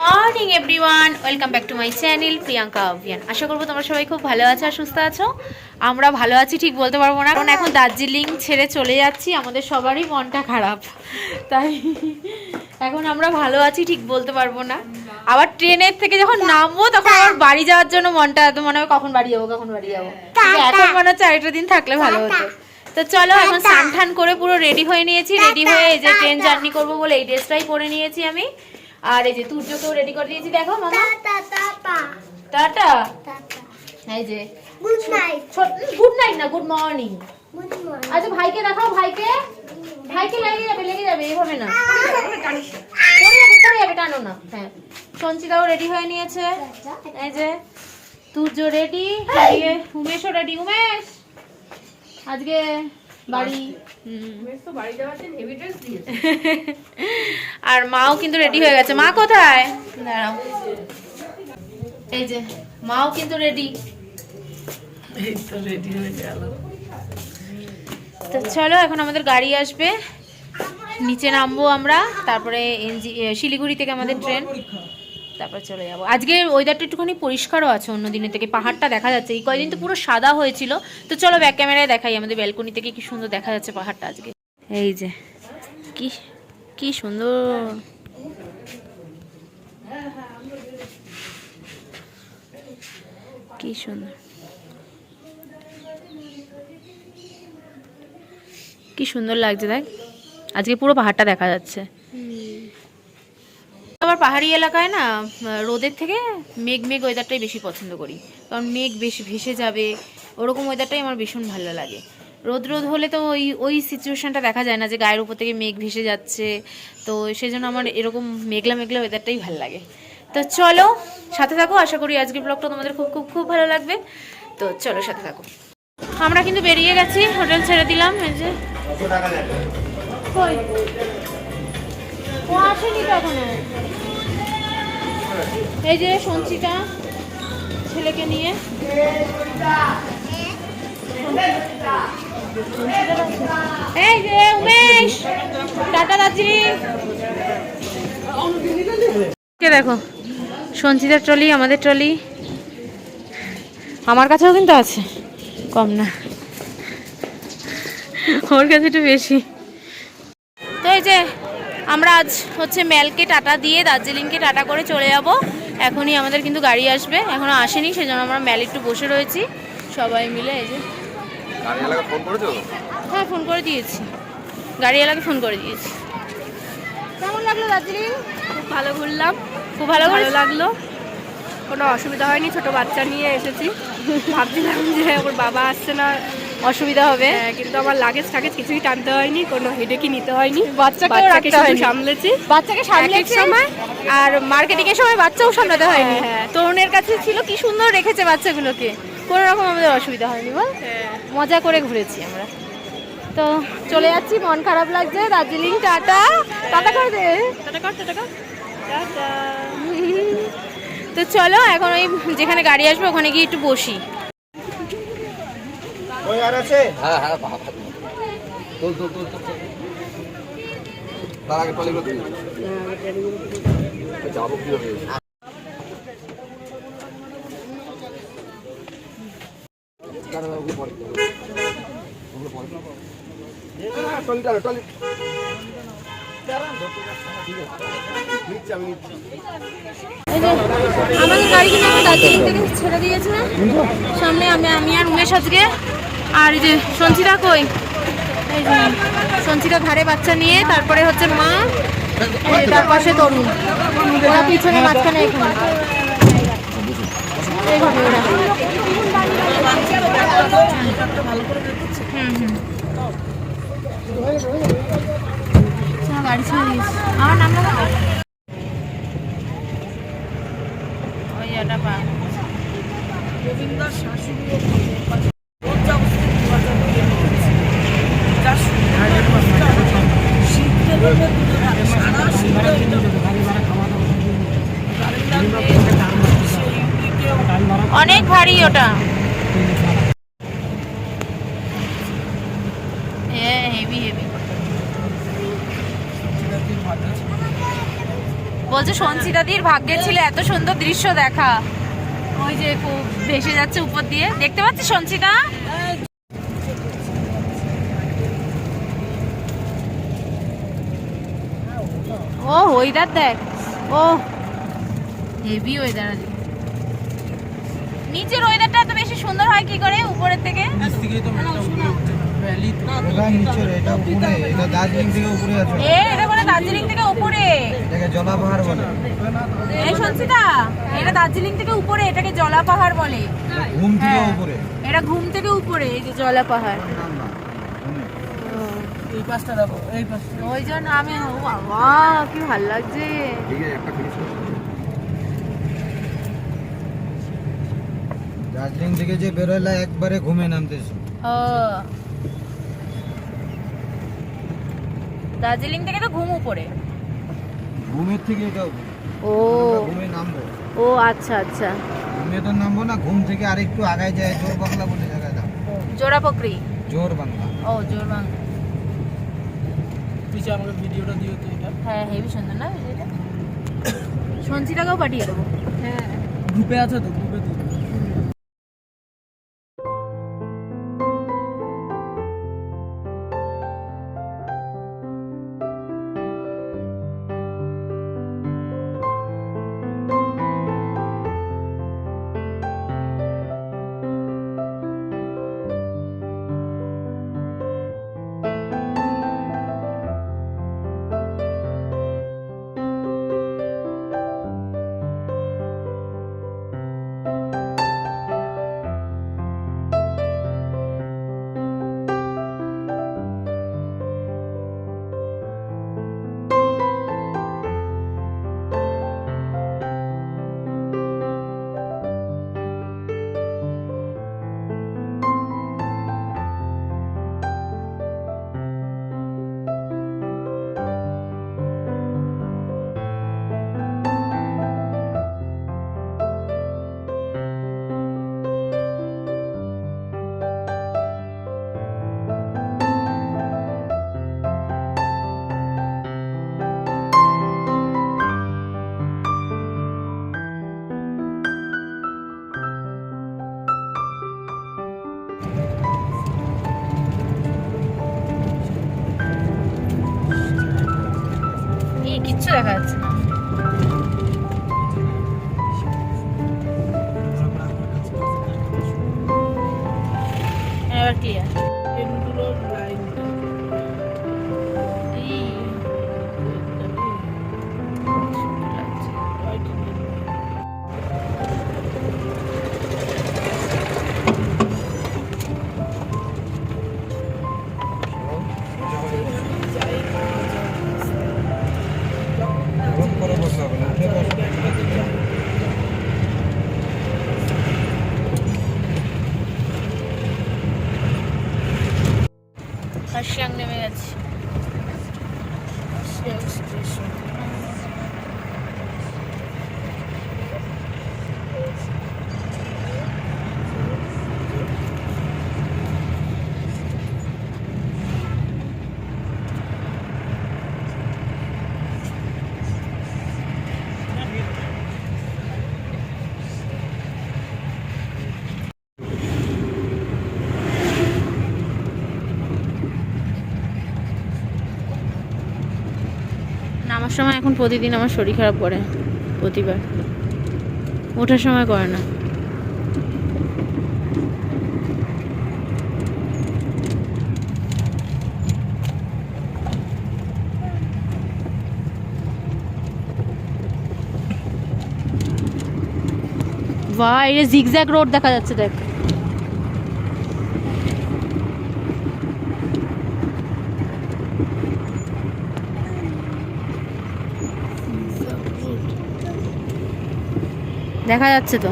Morning, everyone. Welcome back to my channel, Priyanka Abhiyan. আশা করব তোমরা সবাই খুব ভালো আছো আর সুস্থ আছো। আমরা ভালো আছি, ঠিক বলতে পারব না। কারণ এখন দার্জিলিং ছেড়ে চলে যাচ্ছি, আমাদের সবারই মনটা খারাপ। তাই এখন আমরা ভালো আছি, ঠিক বলতে পারব না। আবার ট্রেনের থেকে যখন নামবো, তখন আবার বাড়ি যাওয়ার জন্য মনটা এত মনে হবে কখন বাড়ি যাব, কখন বাড়ি যাব। এখন মনে হচ্ছে আরেকটা দিন থাকলে ভালো হতো। তো চলো, এখন স্নান করে পুরো রেডি হয়ে নিয়েছি। রেডি হয়ে এই যে ট্রেন জার্নি করব বলে এই ড্রেসটাই পরে নিয়েছি আমি। আর এই যে তুর্যকেও রেডি করে দিয়েছি দেখো মামা। টাটা এই যে। গুড নাইট গুড নাইট না গুড মর্নিং গুড মর্নিং আচ্ছা ভাইকে দেখাও ভাইকে। ভাইকে লেগে যাবে লেগে যাবে এভাবে না। পড়ে যাবে পড়ে যাবে টানো না। হ্যাঁ। সঞ্চিতাও রেডি হয়ে নিয়েছে। এই যে তুর্য রেডি উমেশও রেডি উমেশ! আজকে বাড়ি আর মাও কিন্তু রেডি হয়ে গেছে। মা কোথায়? দাঁড়াও। এই যে মাও কিন্তু রেডি এই তো রেডি হয়ে গেল। তো চলো এখন আমাদের গাড়ি আসবে। নিচে নামবো আমরা তারপরে এনজি শিলিগুড়ি থেকে আমাদের ট্রেন। তারপর চলে যাব। আজকে ওয়েদারটা একটুখানি পরিষ্কারও আছে অন্য দিনের থেকে, পাহাড়টা দেখা যাচ্ছে। এই কয়দিন তো পুরো সাদা হয়েছিল। তো চলো ব্যাক ক্যামেরায় দেখাই আমাদের ব্যালকনি থেকে কি সুন্দর দেখা যাচ্ছে পাহাড়টা আজকে। এই যে, কি কি সুন্দর। কি সুন্দর। কি সুন্দর লাগছে দেখ। আজকে পুরো পাহাড়টা দেখা যাচ্ছে। আবার পাহাড়ি এলাকায় না রোদের থেকে মেঘ মেঘ ওয়েদারটাই বেশি পছন্দ করি। কারণ মেঘ বেশি ভেসে যাবে ওরকম ওয়েদারটাই আমার ভীষণ ভালো লাগে। রোদ রোদ হলে তো ওই ওই সিচুয়েশানটা দেখা যায় না যে গায়ের উপর থেকে মেঘ ভেসে যাচ্ছে। তো সেজন্য আমার এরকম মেঘলা মেঘলা ওয়েদারটাই ভালো লাগে। তো চলো সাথে থাকো আশা করি আজকের ব্লগটা তোমাদের খুব খুব খুব ভালো লাগবে। তো চলো সাথে থাকো। আমরা কিন্তু বেরিয়ে গেছি হোটেল ছেড়ে দিলাম এই যে? ও আসেনি তো এখনও। এই যে সঞ্চিতা ছেলেকে নিয়ে। এই যে উমেশ, টাটা কে দেখো? সঞ্চিতার ট্রলি, আমাদের ট্রলি। আমার কাছেও কিন্তু আছে, কম না। ওর কাছে একটু বেশি। তো এই যে আমরা আজ হচ্ছে মেলকে টাটা দিয়ে দার্জিলিংকে টাটা করে চলে যাব। এখনই আমাদের কিন্তু গাড়ি আসবে। এখনও আসেনি সেজন্য আমরা মেল একটু বসে রয়েছি। সবাই মিলে এই যে গাড়িওয়ালাকে ফোন করেছ? হ্যাঁ ফোন করে দিয়েছি। গাড়িওয়ালাকে ফোন করে দিয়েছি। কেমন লাগল দার্জিলিং? খুব ভালো ঘুরলাম। খুব ভালো ভালো লাগল। কোনো অসুবিধা হয়নি ছোট বাচ্চা নিয়ে এসেছি। ভাবছিলাম যে ওর বাবা আসছে না। অসুবিধা হবে। হ্যাঁ, কিন্তু আমার লাগেজ টাগেজ কিছুই টানতে হয়নি কোনো হেডেকই নিতে হয়নি। বাচ্চাকেও বাচ্চাকে রাখতে হয়নি। সামলেছি। বাচ্চাকে সামলে সময়। আর মার্কেটিং এর সময় বাচ্চাও সামলাতে হয়নি। হ্যাঁ, হ্যাঁ। তরুণের কাছে ছিল কি সুন্দর রেখেছে বাচ্চাগুলোকে। কোনো রকম আমাদের অসুবিধা হয়নি বল। মজা করে ঘুরেছি আমরা। তো চলে যাচ্ছি মন খারাপ লাগছে। দার্জিলিং টাটা। টাটা করে দে। টাটা কর টাটা কর। তো চলো এখন ওই যেখানে গাড়ি আসবে ওখানে গিয়ে একটু বসি। হ্যাঁ হ্যাঁ বাবা তোল তোল তোল। তার আগে টলিগুলো তুলি যাব কীভাবে। হ্যাঁ, টলি দাঁড়া, টলি। নিচ্ছি, আমি নিচ্ছি। এই যে আমাদের গাড়ি কিন্তু দার্জিলিং থেকে ছেড়ে দিয়েছে সামনে আমি আমি আর উমেশ আজকে আর এই যে সঞ্চিতা কই? সঞ্চিতা ঘাড়ে বাচ্চা নিয়ে তারপরে হচ্ছে মা তার পাশে তরুণ। ওরা পিছনে, মাঝখানে এখানে। হুম আমার নাম লাগা ওই এটা পা অনেক ভারী ওটা হেভি হেভি বলছে সঞ্চিতাদির ভাগ্যে ছিল এত সুন্দর দৃশ্য দেখা। ওই যে ভেসে যাচ্ছে উপর দিয়ে। দেখতে পাচ্ছিস সঞ্চিতা? ও ওয়েদার দেখ। ও হেভি ওয়েদার আজ নিচের ওয়েদারটা এত বেশি সুন্দর হয় কি করে উপরের থেকে? এটা নিচে এটা উপরে এটা দার্জিলিং থেকে উপরে আছে। এ এটা বলে দার্জিলিং থেকে উপরে। এটাকে জলাপাহাড় বলে। এই সঞ্চিতা এটা দার্জিলিং থেকে উপরে এটাকে জলা বলে। ঘুম থেকে। উপরে। এটা ঘুম থেকে উপরে এই যে। এই পাশটা দেখো এই পাশটা। ওই জন্য আমি বাবা কি ভালো লাগছে। ঠিক আছে একটা ফিনিশ দার্জিলিং থেকে যে বেরোলে একবারে ঘুমে নামতেছি। দার্জিলিং থেকে তো ঘুম উপরে ঘুমের থেকে এটা ও। ঘুমে নামবো। ও আচ্ছা আচ্ছা। ঘুমে তো নামবো না ঘুম থেকে আরেকটু আগায় যায় জোর বাংলা বলে জায়গায় দাও জোড়া পকরি? জোর বাংলা। ও জোর বাংলা। পিছে আমাকে ভিডিওটা দিও তো এটা। হ্যাঁ হেভি সুন্দর না এটা সঞ্চিতাকেও পাঠিয়ে দেবো। হ্যাঁ। গ্রুপে আছে তো দেখা যাচ্ছে নামার সময় এখন প্রতিদিন আমার শরীর খারাপ করে, প্রতিবার। ওঠার সময় করে না। বাহ এটা জিগজ্যাগ রোড দেখা যাচ্ছে, দেখ। দেখা যাচ্ছে তো।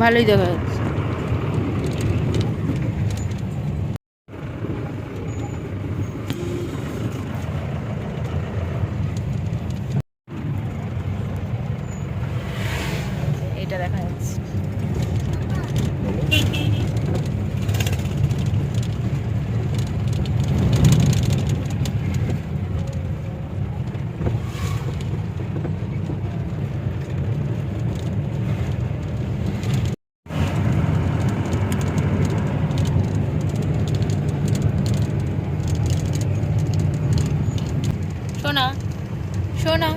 ভালোই দেখা যাচ্ছে এটা দেখা যাচ্ছে শোনো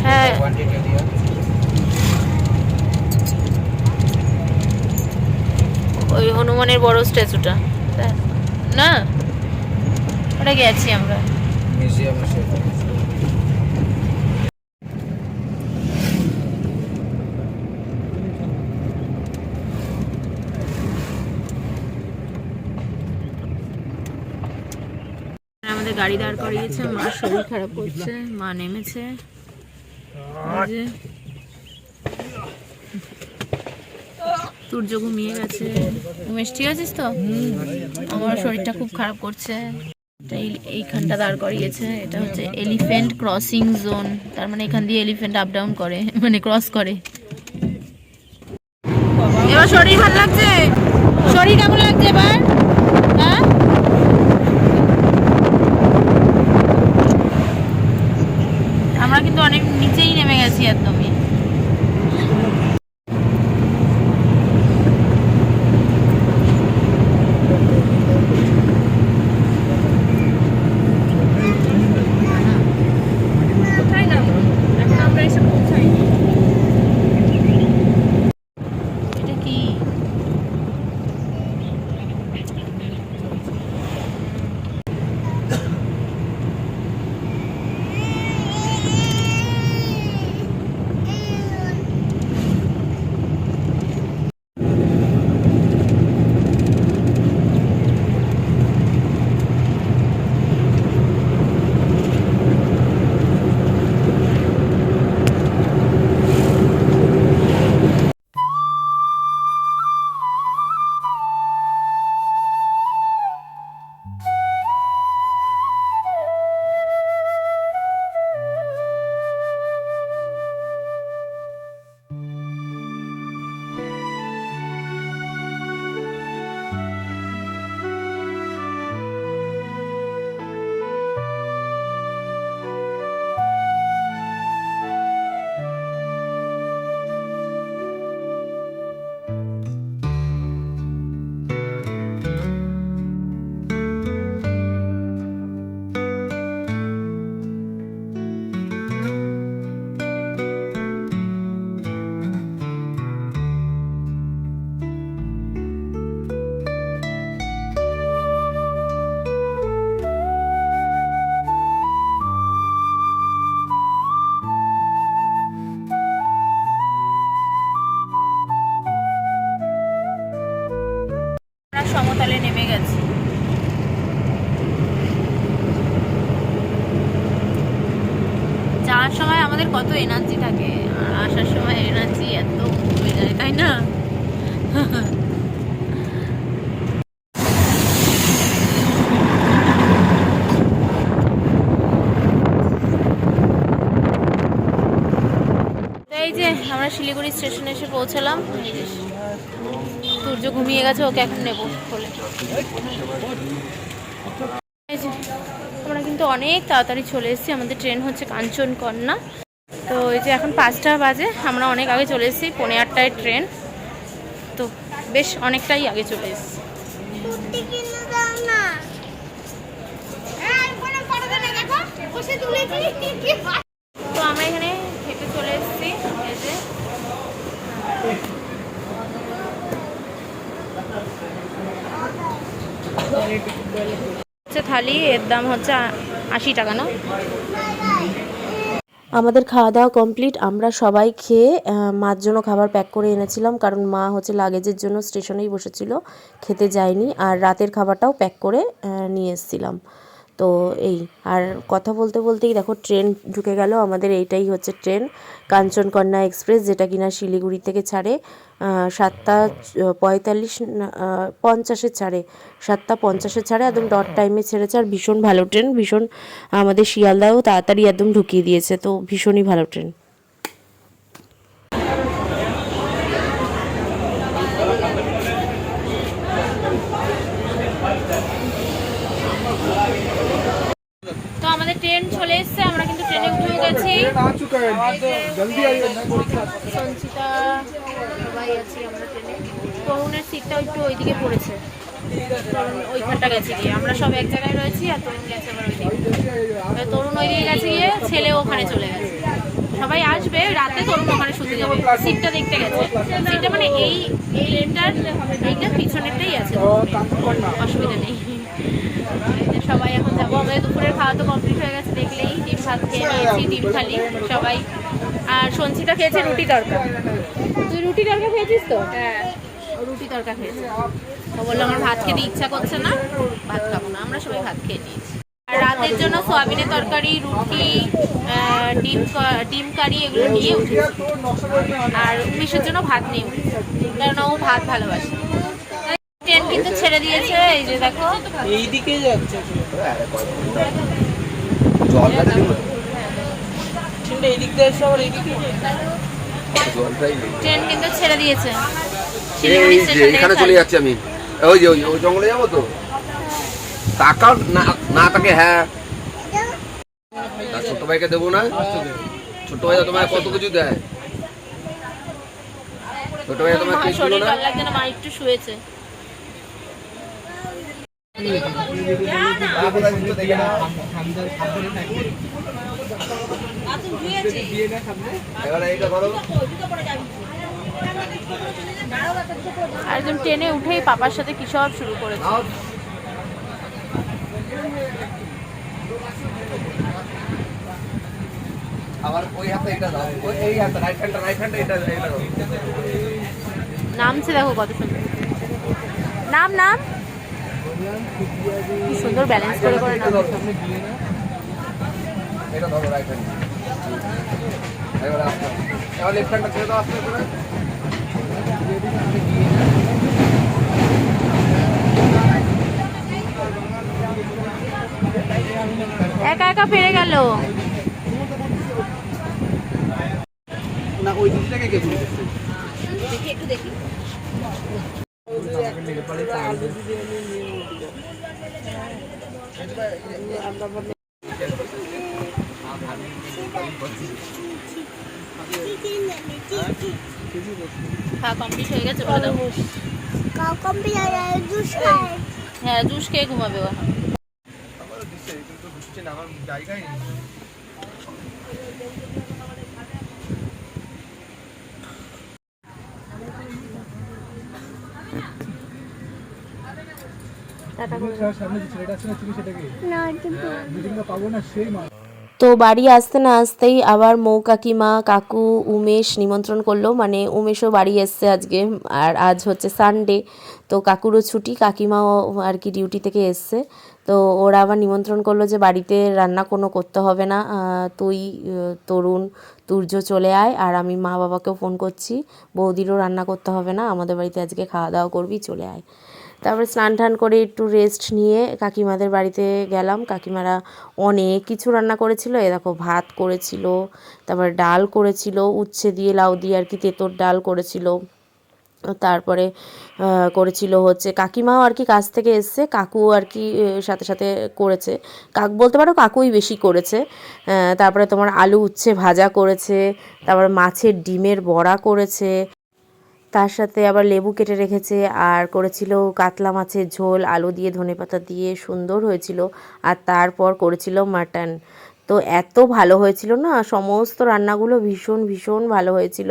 হ্যাঁ ওই হনুমানের বড় স্ট্যাচুটা। না? ওটা গেছি আমরা। আমাদের গাড়ি দাঁড় করিয়েছে মা শরীর খারাপ করছে মা নেমেছে এই যে। সূর্য ঘুমিয়ে গেছে। উমেশ, ঠিক আছিস তো? আমার শরীরটা খুব খারাপ করছে। এইখানটা দাঁড় করিয়েছে। এটা হচ্ছে এলিফ্যান্ট ক্রসিং জোন তার মানে এখান দিয়ে এলিফ্যান্ট আপ ডাউন করে মানে ক্রস করে। এবার শরীর ভালো লাগছে? শরীর কেমন লাগছে এবার? এই যে আমরা শিলিগুড়ি স্টেশনে এসে পৌঁছালাম। সূর্য ঘুমিয়ে গেছে ওকে এখন নেব বলে আমরা কিন্তু অনেক তাড়াতাড়ি চলে এসেছি। আমাদের ট্রেন হচ্ছে কাঞ্চনকন্যা। তো এই যে এখন পাঁচটা বাজে আমরা অনেক আগে চলে এসেছি পৌনে আটটায় ট্রেন। তো বেশ অনেকটাই আগে চলে এসেছি। তো আমরা এখানে হেঁটে চলে এসেছি এই যে হচ্ছে থালি, এর দাম হচ্ছে আশি টাকা, না? আমাদের খাওয়া দাওয়া কমপ্লিট। আমরা সবাই খেয়ে মার জন্য খাবার প্যাক করে এনেছিলাম, কারণ মা হচ্ছে লাগেজের জন্য স্টেশনেই বসেছিল, খেতে যায়নি। আর রাতের খাবারটাও প্যাক করে নিয়ে এসেছিলাম। তো এই, আর কথা বলতে বলতেই দেখো ট্রেন ঢুকে গেল, আমাদের এইটাই হচ্ছে ট্রেন। কাঞ্চনকন্যা এক্সপ্রেস, যেটা কিনা শিলিগুড়ি থেকে ছাড়ে সাতটা পঁয়তাল্লিশ পঞ্চাশে ছাড়ে, সাতটা পঞ্চাশে ছাড়ে, একদম ডট টাইমে ছেড়েছে, আর ভীষণ ভালো ট্রেন, ভীষণ আমাদের শিয়ালদাও তাড়াতাড়ি একদম ঢুকিয়ে দিয়েছে, তো ভীষণই ভালো ট্রেন। সবাই আছি আমরা ট্রেনে। তরুণের সিটটা একটু ওইদিকে পড়েছে। তরুণ ওইখানটা গেছে গিয়ে। আমরা সব এক জায়গায় রয়েছি আর তরুণ গেছে তরুণ ওইদিকে গেছে গিয়ে ছেলে ওখানে চলে গেছে। সবাই আসবে, রাতে তরুণ ওখানে শুতে যাবে। সিটটা দেখতে গেছে। সিটটা মানে এই এইটার এইটার পিছনেরটাই আছে। অসুবিধা নেই। এই সবাই এখন যাব। আমাদের দুপুরের খাওয়া তো কমপ্লিট হয়ে গেছে দেখলেই ডিম ভাত খেয়ে নিয়েছি ডিম খালি সবাই। আর সঞ্চিতা খেয়েছে রুটি তরকা। তুই রুটি তরকা খেয়েছিস তো? হ্যাঁ রুটি তরকা খেয়েছে। ও বলল আমার ভাত খেতে ইচ্ছা করছে না ভাত খাব না। আমরা সবাই ভাত খেয়ে নিয়েছি। আর রাতের জন্য সোয়াবিনের তরকারি রুটি ডিম ডিম কারি এগুলো নিয়ে উঠেছি। আর উমেশের জন্য ভাত নিয়ে উঠেছি কারণ ও ভাত ভালোবাসে। কিন্তু ছেড়ে দিয়েছে এই যে দেখো। যাচ্ছে। জলটা দিয়ে আবার এইদিকে জলটাই ট্রেন কিন্তু ছেড়ে দিয়েছে। এই যে এখানে চলে যাচ্ছি আমি। ওই যে ওই ওই জঙ্গলে যাব তো? তাকাও না না তাকে হ্যাঁ। ছোট ভাইকে দেবো না? ছোট ভাই তোমার কত কিছু দেয়? ছোট ভাই তোমার কিছু শরীর না? ভালো লাগছে না মা একটু শুয়েছে এবারে এইটা ধরো আর একদম ট্রেনে উঠেই পাপার সাথে কি সব শুরু করেছে। নাও। আবার ওই হাতে এটা দাও। ওই এই হাতে রাইট হ্যান্ডটা রাইট হ্যান্ডটা এটা এটা দাও। নামছে দেখো কত সুন্দর। নাম নাম। কি সুন্দর ব্যালেন্স করে করে নাম এটা ধরো রাইট হ্যান্ড এবার আস্তে আস্তে। এবার লেফট হ্যান্ডটা ছেড়ে দাও আস্তে করে। একা একা পেরে গেল। না ওই দিকটাকে কে ঘুরিয়েছে হ্যাঁ কমপ্লিট হয়ে গেছে বলে দাও। জুস হ্যাঁ জুস খেয়ে ঘুমাবে ও এখন। না কিন্তু তো। বাড়ি আসতে না আসতেই আবার মৌ কাকিমা কাকু উমেশ নিমন্ত্রণ করল। মানে উমেশও বাড়ি এসছে আজকে আর আজ হচ্ছে সানডে তো কাকুরও ছুটি কাকিমাও আর কি ডিউটি থেকে এসছে। তো ওরা আবার নিমন্ত্রণ করল যে বাড়িতে রান্না কোনো করতে হবে না। তুই তরুণ তুর্য চলে আয় আর আমি মা বাবাকেও ফোন করছি। বৌদিরও রান্না করতে হবে না আমাদের বাড়িতে আজকে খাওয়া দাওয়া করবি চলে আয়। তারপরে স্নান টান করে একটু রেস্ট নিয়ে কাকিমাদের বাড়িতে গেলাম। কাকিমারা অনেক কিছু রান্না করেছিল। এ দেখো, ভাত করেছিল, তারপর ডাল করেছিল, উচ্ছে দিয়ে লাউ দিয়ে আর কি তেঁতোর ডাল করেছিল। তারপরে করেছিল হচ্ছে, কাকিমাও আর কি কাছ থেকে এসছে কাকু আর কি সাথে সাথে করেছে। কাক, বলতে পারো কাকুই বেশি করেছে। তারপরে তোমার আলু উচ্ছে ভাজা করেছে, তারপরে মাছের ডিমের বড়া করেছে। তার সাথে আবার লেবু কেটে রেখেছে আর করেছিল কাতলা মাছের ঝোল, আলু দিয়ে ধনেপাতা দিয়ে সুন্দর হয়েছিল। আর তারপর করেছিল মাটন। তো এত ভালো হয়েছিল না? সমস্ত রান্নাগুলো ভীষণ ভীষণ ভালো হয়েছিল।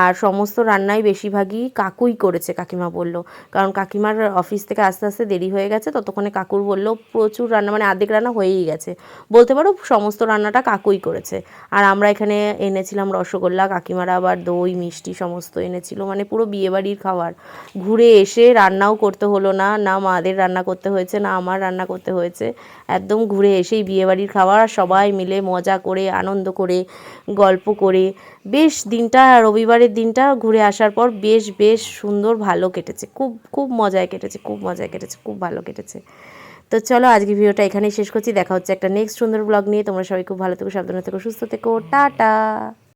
আর সমস্ত রান্নাই বেশিরভাগই কাকুই করেছে, কাকিমা বলল। কারণ কাকিমার অফিস থেকে আস্তে আস্তে দেরি হয়ে গেছে, ততক্ষণে কাকুর বলল, প্রচুর রান্না মানে আর্ধেক রান্না হয়েই গেছে। বলতে পারো, সমস্ত রান্নাটা কাকুই করেছে। আর আমরা এখানে এনেছিলাম রসগোল্লা, কাকিমারা আবার দই, মিষ্টি সমস্ত এনেছিল মানে পুরো বিয়েবাড়ির খাবার। ঘুরে এসে রান্নাও করতে হলো না না মাদের রান্না করতে হয়েছে, না আমার রান্না করতে হয়েছে। একদম ঘুরে এসেই বিয়েবাড়ির খাবার সবাই মিলে মজা করে, আনন্দ করে, গল্প করে। বেশ দিনটা, রবিবারের দিনটা ঘুরে আসার পর বেশ বেশ সুন্দর ভালো কেটেছে। খুব খুব মজায় কেটেছে, খুব মজায় কেটেছে, খুব ভালো কেটেছে। তো চলো আজকে ভিডিওটা এখানেই শেষ করছি। দেখা হচ্ছে একটা নেক্সট সুন্দর ব্লগ নিয়ে। তোমরা সবাই খুব ভালো থেকো, সাবধানে থেকো, সুস্থ থেকো। টাটা!